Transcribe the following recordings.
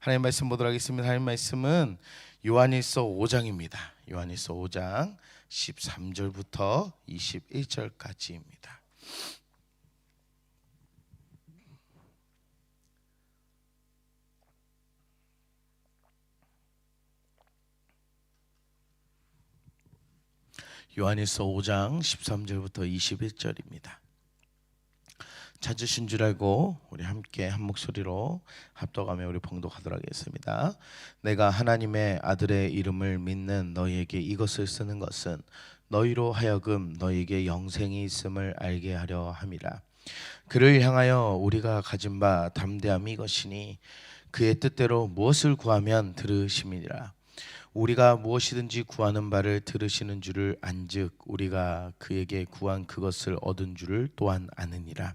하나님 말씀 보도록 하겠습니다. 하나님 말씀은 요한일서 5장입니다. 요한일서 5장 13절부터 21절까지입니다. 요한일서 5장 13절부터 21절입니다. 찾으신 줄 알고 우리 함께 한 목소리로 합독하며 우리 봉독하도록 하겠습니다. 내가 하나님의 아들의 이름을 믿는 너희에게 이것을 쓰는 것은 너희로 하여금 너희에게 영생이 있음을 알게 하려 함이라. 그를 향하여 우리가 가진 바 담대함이 이것이니 그의 뜻대로 무엇을 구하면 들으심이니라. 우리가 무엇이든지 구하는 바를 들으시는 줄을 안즉 우리가 그에게 구한 그것을 얻은 줄을 또한 아느니라.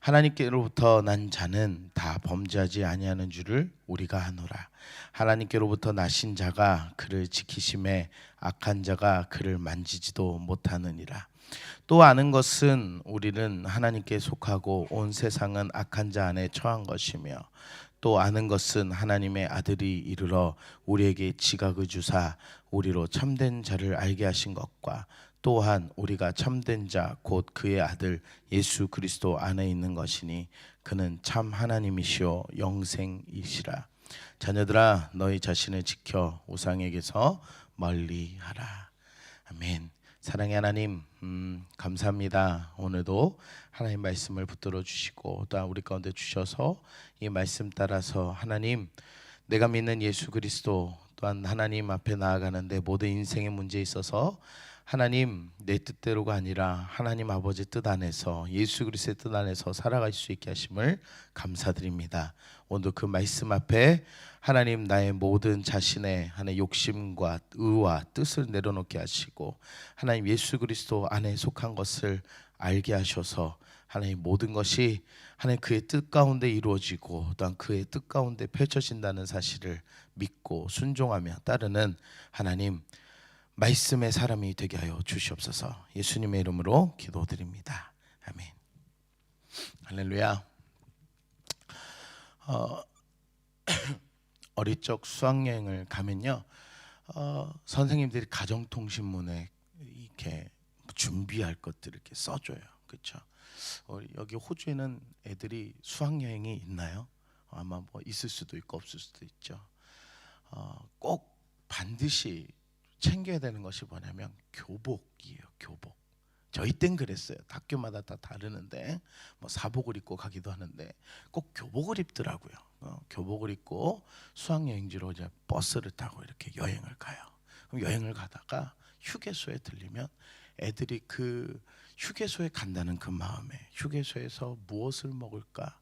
하나님께로부터 난 자는 다 범죄하지 아니하는 줄을 우리가 아노라. 하나님께로부터 나신 자가 그를 지키심에 악한 자가 그를 만지지도 못하느니라. 또 아는 것은 우리는 하나님께 속하고 온 세상은 악한 자 안에 처한 것이며 또 아는 것은 하나님의 아들이 이르러 우리에게 지각을 주사 우리로 참된 자를 알게 하신 것과 또한 우리가 참된 자 곧 그의 아들 예수 그리스도 안에 있는 것이니 그는 참 하나님이시요 영생이시라. 자녀들아 너희 자신을 지켜 우상에게서 멀리하라. 아멘. 사랑의 하나님 음, 감사합니다. 오늘도 하나님 말씀을 붙들어 주시고 또 우리 가운데 주셔서 이 말씀 따라서 하나님 내가 믿는 예수 그리스도 또한 하나님 앞에 나아가는데 모든 인생의 문제에 있어서 하나님 내 뜻대로가 아니라 하나님 아버지 뜻 안에서 예수 그리스도의 뜻 안에서 살아갈 수 있게 하심을 감사드립니다. 오늘 그 말씀 앞에 하나님 나의 모든 자신의 하나의 욕심과 의와 뜻을 내려놓게 하시고 하나님 예수 그리스도 안에 속한 것을 알게 하셔서 하나님 모든 것이 하나님 그의 뜻 가운데 이루어지고 또한 그의 뜻 가운데 펼쳐진다는 사실을 믿고 순종하며 따르는 하나님 말씀의 사람이 되게 하여 주시옵소서. 예수님의 이름으로 기도드립니다. 아멘. 할렐루야. 어, 어릴 적 수학 여행을 가면요, 어, 선생님들이 가정통신문에 이렇게 준비할 것들 이렇게 써줘요. 그렇죠? 어, 여기 호주에는 애들이 수학 여행이 있나요? 아마 뭐 있을 수도 있고 없을 수도 있죠. 어, 꼭 반드시 챙겨야 되는 것이 뭐냐면 교복이에요. 교복. 저희 땐 그랬어요. 학교마다 다 다르는데 뭐 사복을 입고 가기도 하는데 꼭 교복을 입더라고요. 어, 교복을 입고 수학 여행지로 이제 버스를 타고 이렇게 여행을 가요. 그럼 여행을 가다가 휴게소에 들리면 애들이 그 휴게소에 간다는 그 마음에 휴게소에서 무엇을 먹을까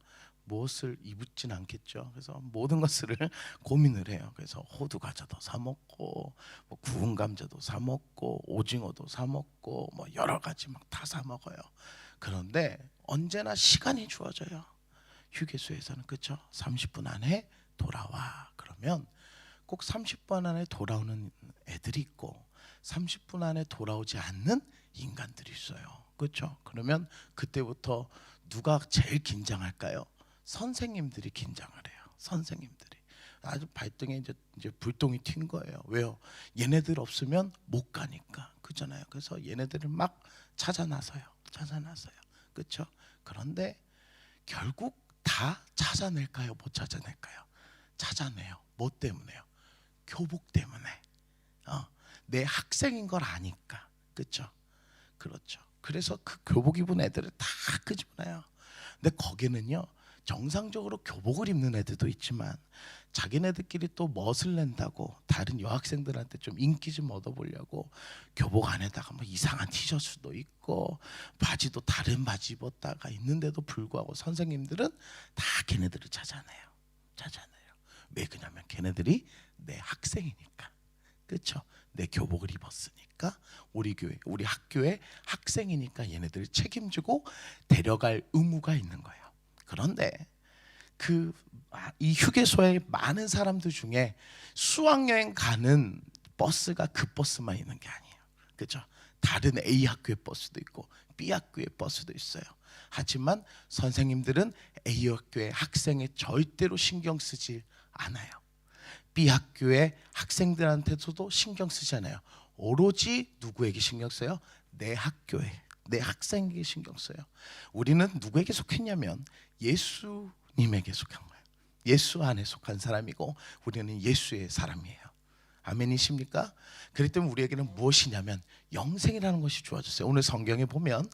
무엇을 입진 않겠죠. 그래서 모든 것을 고민을 해요. 그래서 호두 과자도 사 먹고 뭐 구운 감자도 사 먹고 오징어도 사 먹고 뭐 여러 가지 막 다 사 먹어요. 그런데 언제나 시간이 주어져요. 휴게소에서는 그렇죠. 30분 안에 돌아와. 그러면 꼭 30분 안에 돌아오는 애들이 있고 30분 안에 돌아오지 않는 인간들이 있어요. 그렇죠? 그러면 그때부터 누가 제일 긴장할까요? 선생님들이 긴장을 해요. 선생님들이 아주 발등에 이제 이제 불똥이 튄 거예요. 왜요? 얘네들 없으면 못 가니까 그잖아요. 그래서 얘네들을 막 찾아 나서요. 찾아 나서요. 그렇죠? 그런데 결국 다 찾아낼까요? 못 찾아낼까요? 찾아내요. 뭐 때문에요? 교복 때문에. 어, 내 학생인 걸 아니까. 그렇죠? 그렇죠. 그래서 그 교복 입은 애들을 다 끄집어내요. 근데 거기는요. 정상적으로 교복을 입는 애들도 있지만 자기네들끼리 또 멋을 낸다고 다른 여학생들한테 좀 인기 좀 얻어보려고 교복 안에다가 뭐 이상한 티셔츠도 있고 바지도 다른 바지 입었다가 있는데도 불구하고 선생님들은 다 걔네들을 찾아내요. 찾아내요. 왜 그러냐면 걔네들이 내 학생이니까. 그렇죠? 내 교복을 입었으니까. 우리 교회, 우리 학교의 학생이니까 얘네들 책임지고 데려갈 의무가 있는 거예요. 그런데 그 이 휴게소에 많은 사람들 중에 수학여행 가는 버스가 그 버스만 있는 게 아니에요. 그죠? 다른 A 학교의 버스도 있고 B 학교의 버스도 있어요. 하지만 선생님들은 A 학교의 학생에 절대로 신경 쓰지 않아요. B 학교의 학생들한테서도 신경 쓰지 않아요. 오로지 누구에게 신경 써요? 내 학교에, 내 학생에게 신경 써요. 우리는 누구에게 속했냐면 예수님에게 속한 거예요. 예수 안에 속한 사람이고 우리는 예수의 사람이에요. 아멘이십니까? 그렇기 때문에 우리에게는 무엇이냐면 영생이라는 것이 주어졌어요. 오늘 성경에 보면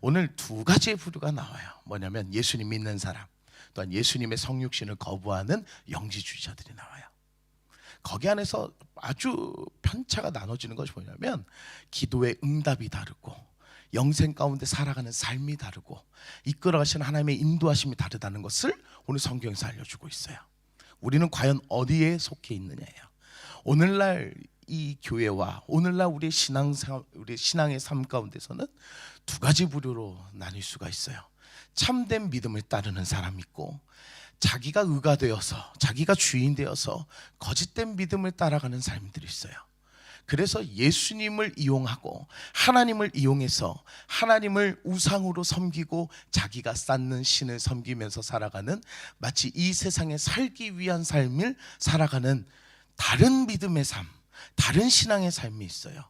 오늘 두 가지의 부류가 나와요. 뭐냐면 예수님 믿는 사람, 또한 예수님의 성육신을 거부하는 영지주의자들이 나와요. 거기 안에서 아주 편차가 나눠지는 것이 뭐냐면 기도의 응답이 다르고 영생 가운데 살아가는 삶이 다르고 이끌어가시는 하나님의 인도하심이 다르다는 것을 오늘 성경에서 알려주고 있어요. 우리는 과연 어디에 속해 있느냐예요. 오늘날 이 교회와 오늘날 우리의 신앙 우리 신앙의 삶 가운데서는 두 가지 부류로 나뉠 수가 있어요. 참된 믿음을 따르는 사람 있고 자기가 의가 되어서 자기가 주인 되어서 거짓된 믿음을 따라가는 사람들이 있어요. 그래서 예수님을 이용하고 하나님을 이용해서 하나님을 우상으로 섬기고 자기가 쌓는 신을 섬기면서 살아가는 마치 이 세상에 살기 위한 삶을 살아가는 다른 믿음의 삶, 다른 신앙의 삶이 있어요.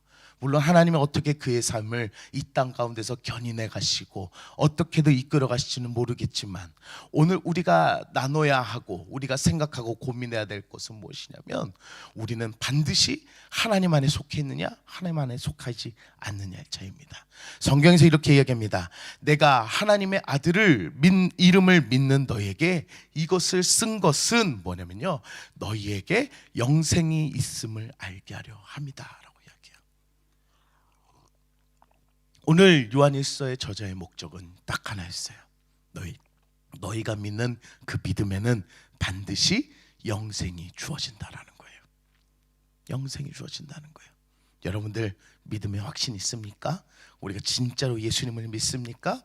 물론 하나님은 어떻게 그의 삶을 이 땅 가운데서 견인해 가시고 어떻게든 이끌어 가실지는 모르겠지만 오늘 우리가 나눠야 하고 우리가 생각하고 고민해야 될 것은 무엇이냐면 우리는 반드시 하나님 안에 속해 있느냐 하나님 안에 속하지 않느냐의 차이입니다. 성경에서 이렇게 이야기합니다. 내가 하나님의 아들을 민, 이름을 믿는 너에게 이것을 쓴 것은 뭐냐면요. 너희에게 영생이 있음을 알게 하려 합니다. 오늘 요한일서의 저자의 목적은 딱 하나였어요. 너희 너희가 믿는 그 믿음에는 반드시 영생이 주어진다라는 거예요. 영생이 주어진다는 거예요. 여러분들 믿음에 확신 있습니까? 우리가 진짜로 예수님을 믿습니까?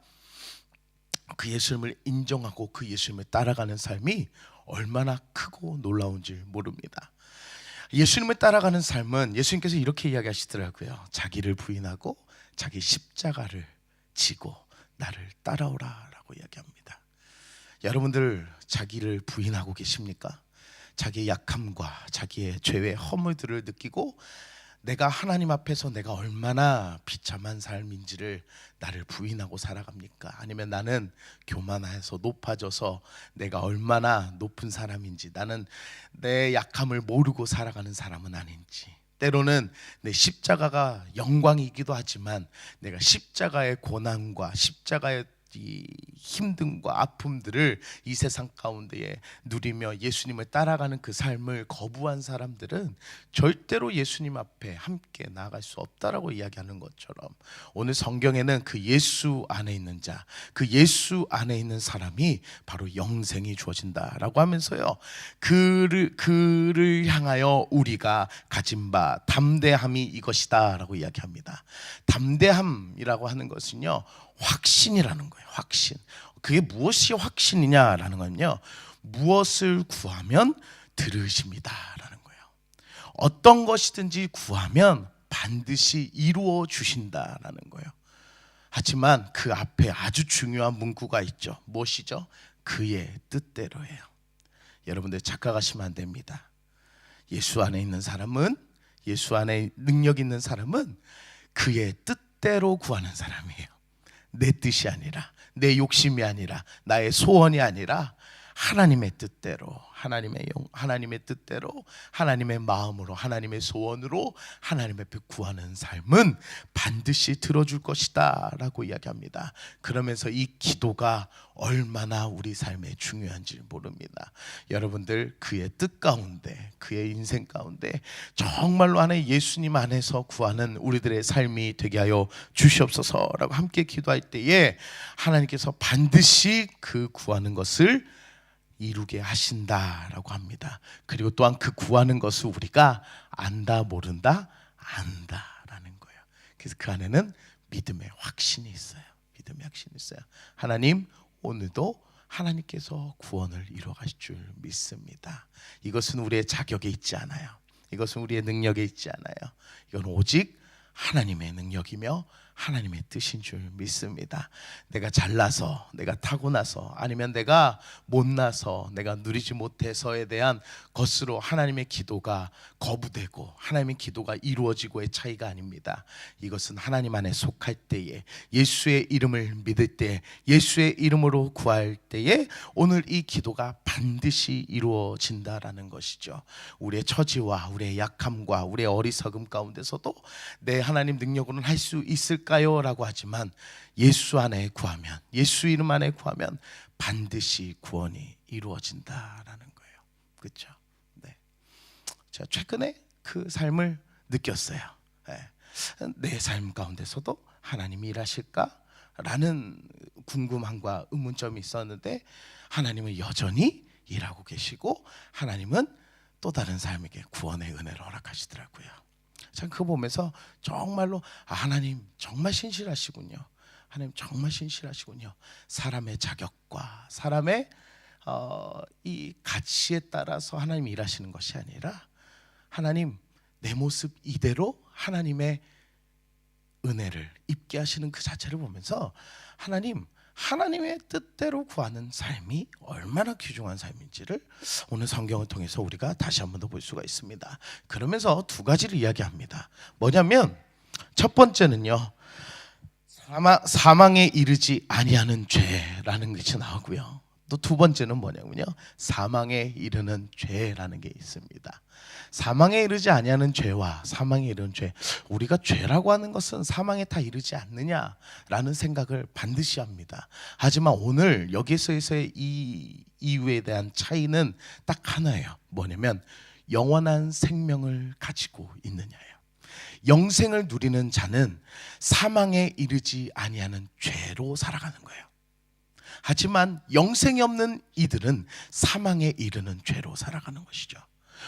그 예수님을 인정하고 그 예수님을 따라가는 삶이 얼마나 크고 놀라운지 모릅니다. 예수님을 따라가는 삶은 예수님께서 이렇게 이야기하시더라고요. 자기를 부인하고 자기 십자가를 지고 나를 따라오라라고 이야기합니다. 여러분들 자기를 부인하고 계십니까? 자기의 약함과 자기의 죄의 허물들을 느끼고 내가 하나님 앞에서 내가 얼마나 비참한 삶인지를 나를 부인하고 살아갑니까? 아니면 나는 교만해서 높아져서 내가 얼마나 높은 사람인지 나는 내 약함을 모르고 살아가는 사람은 아닌지 때로는 내 십자가가 영광이기도 하지만 내가 십자가의 고난과 십자가의 이 힘듦과 아픔들을 이 세상 가운데에 누리며 예수님을 따라가는 그 삶을 거부한 사람들은 절대로 예수님 앞에 함께 나아갈 수 없다라고 이야기하는 것처럼 오늘 성경에는 그 예수 안에 있는 자, 그 예수 안에 있는 사람이 바로 영생이 주어진다라고 하면서요. 그를 그를 향하여 우리가 가진 바 담대함이 이것이다라고 이야기합니다. 담대함이라고 하는 것은요. 확신이라는 거예요. 확신. 그게 무엇이 확신이냐라는 건요. 무엇을 구하면 들으십니다라는 거예요. 어떤 것이든지 구하면 반드시 이루어 주신다라는 거예요. 하지만 그 앞에 아주 중요한 문구가 있죠. 무엇이죠? 그의 뜻대로예요. 여러분들 착각하시면 안 됩니다. 예수 안에 있는 사람은 예수 안에 능력 있는 사람은 그의 뜻대로 구하는 사람이에요. 내 뜻이 아니라 내 욕심이 아니라 나의 소원이 아니라 하나님의 뜻대로 하나님의 영 하나님의 뜻대로 하나님의 마음으로 하나님의 소원으로 하나님 앞에 구하는 삶은 반드시 들어줄 것이다라고 이야기합니다. 그러면서 이 기도가 얼마나 우리 삶에 중요한지 모릅니다. 여러분들 그의 뜻 가운데 그의 인생 가운데 정말로 안에 예수님 안에서 구하는 우리들의 삶이 되게 하여 주시옵소서라고 함께 기도할 때에 하나님께서 반드시 그 구하는 것을 이루게 하신다라고 합니다. 그리고 또한 그 구하는 것을 우리가 안다 모른다 안다라는 거예요. 그래서 그 안에는 믿음의 확신이 있어요. 믿음의 확신이 있어요. 하나님 오늘도 하나님께서 구원을 이루어 가실 줄 믿습니다. 이것은 우리의 자격에 있지 않아요. 이것은 우리의 능력에 있지 않아요. 이건 오직 하나님의 능력이며 하나님의 뜻인 줄 믿습니다. 내가 잘나서, 내가 타고나서, 아니면 내가 못나서, 내가 누리지 못해서에 대한 것으로 하나님의 기도가 거부되고 하나님의 기도가 이루어지고의 차이가 아닙니다. 이것은 하나님 안에 속할 때에 예수의 이름을 믿을 때, 예수의 이름으로 구할 때에 오늘 이 기도가 반드시 이루어진다라는 것이죠. 우리의 처지와 우리의 약함과 우리의 어리석음 가운데서도 내 하나님 능력으로는 할 수 있을 까요?라고 하지만 예수 안에 구하면 예수 이름 안에 구하면 반드시 구원이 이루어진다라는 거예요. 그렇죠? 네. 제가 최근에 그 삶을 느꼈어요. 네. 내삶 가운데서도 하나님이 일하실까 라는 궁금함과 의문점이 있었는데 하나님은 여전히 일하고 계시고 하나님은 또 다른 삶에게 구원의 은혜를 허락하시더라고요. 참 그거 보면서 정말로 아, 하나님 정말 신실하시군요. 하나님 정말 신실하시군요. 사람의 자격과 사람의 어, 이 가치에 따라서 하나님 일하시는 것이 아니라 하나님 내 모습 이대로 하나님의 은혜를 입게 하시는 그 자체를 보면서 하나님 하나님의 뜻대로 구하는 삶이 얼마나 귀중한 삶인지를 오늘 성경을 통해서 우리가 다시 한 번 더 볼 수가 있습니다. 그러면서 두 가지를 이야기합니다. 뭐냐면 첫 번째는요. 사망, 사망에 이르지 아니하는 죄라는 것이 나오고요. 또 두 번째는 뭐냐면요. 사망에 이르는 죄라는 게 있습니다. 사망에 이르지 아니하는 죄와 사망에 이르는 죄. 우리가 죄라고 하는 것은 사망에 다 이르지 않느냐라는 생각을 반드시 합니다. 하지만 오늘 여기서의 이 이유에 대한 차이는 딱 하나예요. 뭐냐면 영원한 생명을 가지고 있느냐예요. 영생을 누리는 자는 사망에 이르지 아니하는 죄로 살아가는 거예요. 하지만 영생이 없는 이들은 사망에 이르는 죄로 살아가는 것이죠.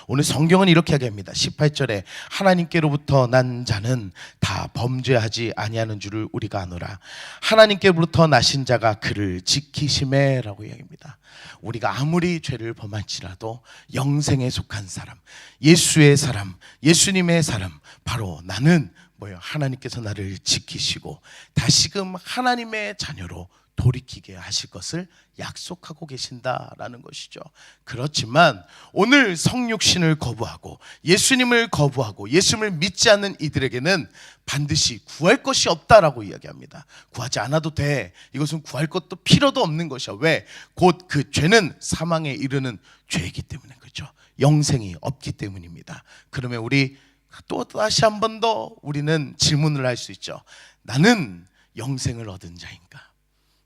오늘 성경은 이렇게 얘기합니다. 18절에 하나님께로부터 난 자는 다 범죄하지 아니하는 줄을 우리가 아노라. 하나님께로부터 나신 자가 그를 지키심에라고 이야기합니다. 우리가 아무리 죄를 범할지라도 영생에 속한 사람, 예수의 사람, 예수님의 사람, 바로 나는 뭐요? 하나님께서 나를 지키시고 다시금 하나님의 자녀로 돌이키게 하실 것을 약속하고 계신다라는 것이죠. 그렇지만 오늘 성육신을 거부하고 예수님을 거부하고 예수님을 믿지 않는 이들에게는 반드시 구할 것이 없다라고 이야기합니다. 구하지 않아도 돼. 이것은 구할 것도 필요도 없는 것이야. 왜? 곧 그 죄는 사망에 이르는 죄이기 때문에 그렇죠. 영생이 없기 때문입니다. 그러면 우리 또 다시 한 번 더 우리는 질문을 할 수 있죠. 나는 영생을 얻은 자인가?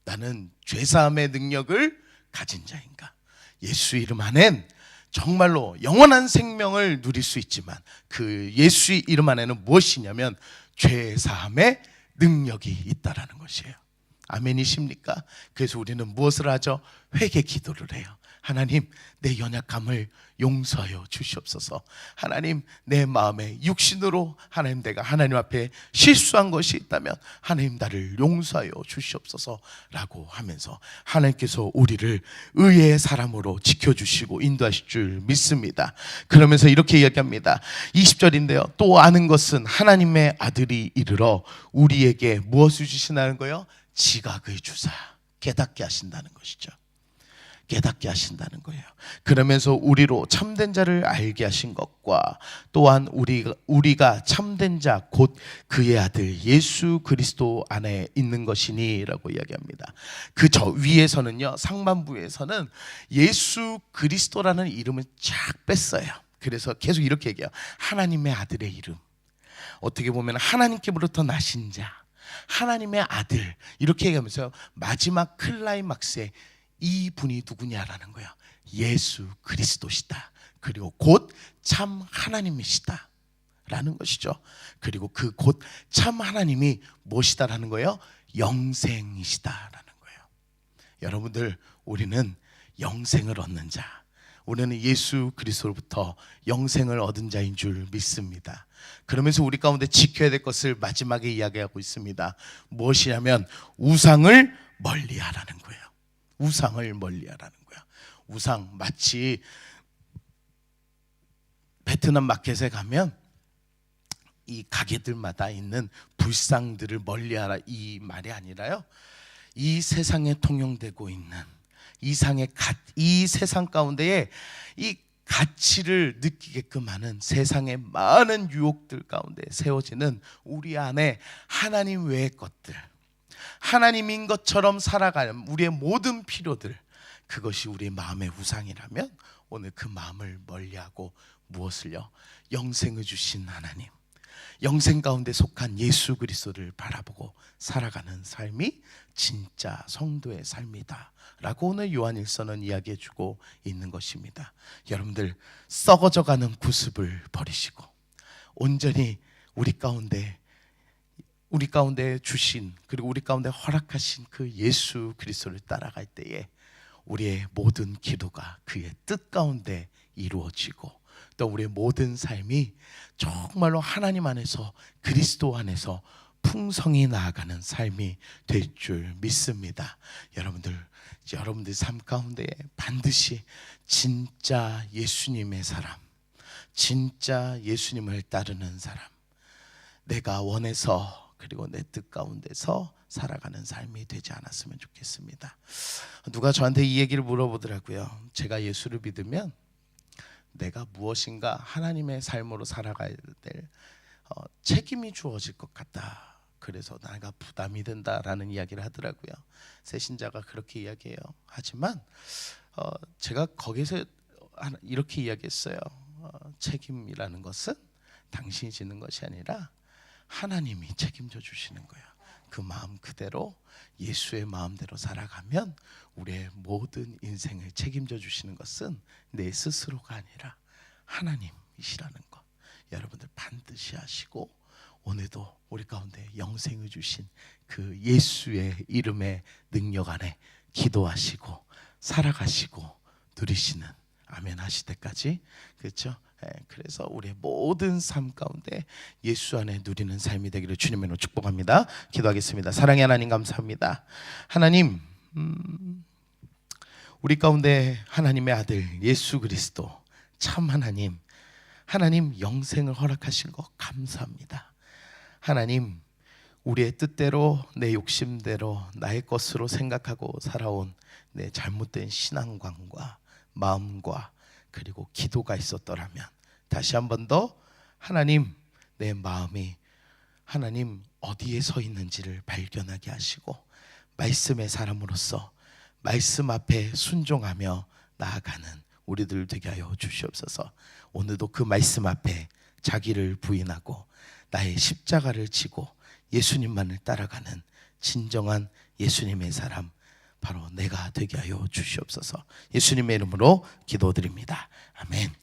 나는 죄사함의 능력을 가진 자인가? 예수 이름 안엔 정말로 영원한 생명을 누릴 수 있지만 그 예수 이름 안에는 무엇이냐면 죄사함의 능력이 있다라는 것이에요. 아멘이십니까? 그래서 우리는 무엇을 하죠? 회개 기도를 해요. 하나님 내 연약함을 용서하여 주시옵소서. 하나님 내 마음에 육신으로 하나님 내가 하나님 앞에 실수한 것이 있다면 하나님 나를 용서하여 주시옵소서라고 하면서 하나님께서 우리를 의의 사람으로 지켜 주시고 인도하실 줄 믿습니다. 그러면서 이렇게 이야기합니다. 20절인데요. 또 아는 것은 하나님의 아들이 이르러 우리에게 무엇을 주시나는 거요? 지각을 주사 깨닫게 하신다는 것이죠. 깨닫게 하신다는 거예요. 그러면서 우리로 참된 자를 알게 하신 것과 또한 우리가 우리가 참된 자 곧 그의 아들 예수 그리스도 안에 있는 것이니라고 이야기합니다. 그 저 위에서는요 상반부에서는 예수 그리스도라는 이름을 쫙 뺐어요. 그래서 계속 이렇게 얘기해요. 하나님의 아들의 이름. 어떻게 보면 하나님께로부터 나신 자, 하나님의 아들 이렇게 얘기하면서 마지막 클라이막스에 이 분이 누구냐라는 거야. 예수 그리스도시다. 그리고 곧 참 하나님이시다. 라는 것이죠. 그리고 그 곧 참 하나님이 무엇이다라는 거예요? 영생이시다라는 거예요. 여러분들 우리는 영생을 얻는 자, 우리는 예수 그리스도로부터 영생을 얻은 자인 줄 믿습니다. 그러면서 우리 가운데 지켜야 될 것을 마지막에 이야기하고 있습니다. 무엇이냐면 우상을 멀리하라는 거예요. 우상을 멀리하라는 거야. 우상 마치 베트남 마켓에 가면 이 가게들마다 있는 불상들을 멀리하라 이 말이 아니라요. 이 세상에 통용되고 있는 이상의 가, 이 세상 가운데에 이 가치를 느끼게끔 하는 세상의 많은 유혹들 가운데 세워지는 우리 안에 하나님 외의 것들 하나님인 것처럼 살아가는 우리의 모든 필요들 그것이 우리의 마음의 우상이라면 오늘 그 마음을 멀리하고 무엇을요? 영생을 주신 하나님 영생 가운데 속한 예수 그리스도를 바라보고 살아가는 삶이 진짜 성도의 삶이다라고 오늘 요한일서는 이야기해 주고 있는 것입니다. 여러분들 썩어져 가는 구습을 버리시고 온전히 우리 가운데 우리 가운데 주신 그리고 우리 가운데 허락하신 그 예수 그리스도를 따라갈 때에 우리의 모든 기도가 그의 뜻 가운데 이루어지고 또 우리의 모든 삶이 정말로 하나님 안에서 그리스도 안에서 풍성히 나아가는 삶이 될 줄 믿습니다. 여러분들 여러분들 삶 가운데 반드시 진짜 예수님의 사람, 진짜 예수님을 따르는 사람, 내가 원해서 그리고 내 뜻 가운데서 살아가는 삶이 되지 않았으면 좋겠습니다. 누가 저한테 이 얘기를 물어보더라고요. 제가 예수를 믿으면 내가 무엇인가 하나님의 삶으로 살아가야 될 어, 책임이 주어질 것 같다. 그래서 내가 부담이 된다라는 이야기를 하더라고요. 새 신자가 그렇게 이야기해요. 하지만 어, 제가 거기서 이렇게 이야기했어요. 어, 책임이라는 것은 당신이 지는 것이 아니라 하나님이 책임져 주시는 거야. 그 마음 그대로 예수의 마음대로 살아가면 우리의 모든 인생을 책임져 주시는 것은 내 스스로가 아니라 하나님이시라는 것. 여러분들 반드시 하시고 오늘도 우리 가운데 영생을 주신 그 예수의 이름의 능력 안에 기도하시고 살아가시고 누리시는 아멘 하실 때까지 그렇죠? 예, 그래서 우리의 모든 삶 가운데 예수 안에 누리는 삶이 되기를 주님의 이름으로 축복합니다. 기도하겠습니다. 사랑의 하나님 감사합니다. 하나님 음, 우리 가운데 하나님의 아들 예수 그리스도 참 하나님 하나님 영생을 허락하신 것 감사합니다. 하나님 우리의 뜻대로 내 욕심대로 나의 것으로 생각하고 살아온 내 잘못된 신앙관과 마음과 그리고 기도가 있었더라면 다시 한 번 더 하나님 내 마음이 하나님 어디에 서 있는지를 발견하게 하시고 말씀의 사람으로서 말씀 앞에 순종하며 나아가는 우리들 되게 하여 주시옵소서. 오늘도 그 말씀 앞에 자기를 부인하고 나의 십자가를 지고 예수님만을 따라가는 진정한 예수님의 사람 바로 내가 되게 하여 주시옵소서. 예수님의 이름으로 기도드립니다. 아멘.